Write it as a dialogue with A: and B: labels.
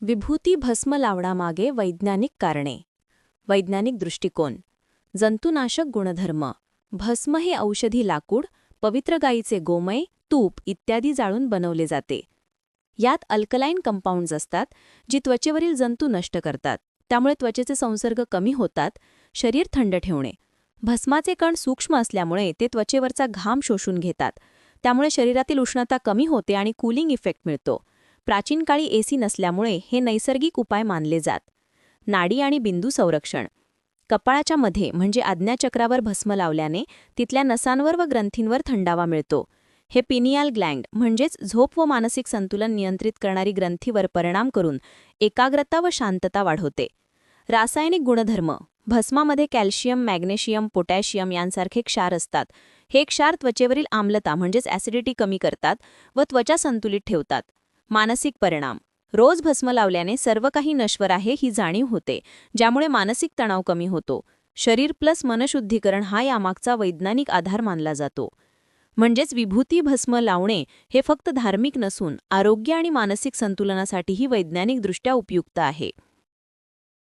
A: विभूती भस्म लावण्यामागे वैज्ञानिक कारणे. वैज्ञानिक दृष्टिकोन. जंतुनाशक गुणधर्म. भस्म हे औषधी लाकूड पवित्र गायीचे गोमय तूप इत्यादी जाळून बनवले जाते. यात अल्कलाईन कंपाऊंड्स असतात जी त्वचेवरील जंतू नष्ट करतात. त्यामुळे त्वचेचे संसर्ग कमी होतात शरीर थंड ठेवणे. भस्माचे कण सूक्ष्म असल्यामुळे ते त्वचेवरचा घाम शोषून घेतात. त्यामुळे शरीरातील उष्णता कमी होते आणि कूलिंग इफेक्ट मिळतो. प्राचीन काळी एसी नसल्यामुळे हे नैसर्गिक उपाय मानले जात. नाडी आणि बिंदू संरक्षण. कपाळाच्या मध्ये म्हणजे आज्ञाचक्रावर भस्म लावल्याने तिथल्या नसांवर व ग्रंथींवर थंडावा मिळतो. हे पिनियाल ग्लँड म्हणजेच झोप व मानसिक संतुलन नियंत्रित करणारी ग्रंथीवर परिणाम करून एकाग्रता व शांतता वाढवते. रासायनिक गुणधर्म भस्मामध्ये कॅल्शियम मॅग्नेशियम पोटॅशियम यांसारखे क्षार असतात. हे क्षार त्वचेवरील आम्लता म्हणजेच ॲसिडिटी कमी करतात व त्वचा संतुलित ठेवतात. मानसिक परिणाम. रोज भस्म लावल्याने सर्व काही नश्वर आहे ही जाणीव होते ज्यामुळे मानसिक तणाव कमी होतो. शरीर प्लस मनशुद्धीकरण हा यामागचा वैज्ञानिक आधार मानला जातो. म्हणजेच विभूती भस्म लावणे हे फक्त धार्मिक नसून आरोग्य आणि मानसिक संतुलनासाठीही वैज्ञानिकदृष्ट्या उपयुक्त आहे.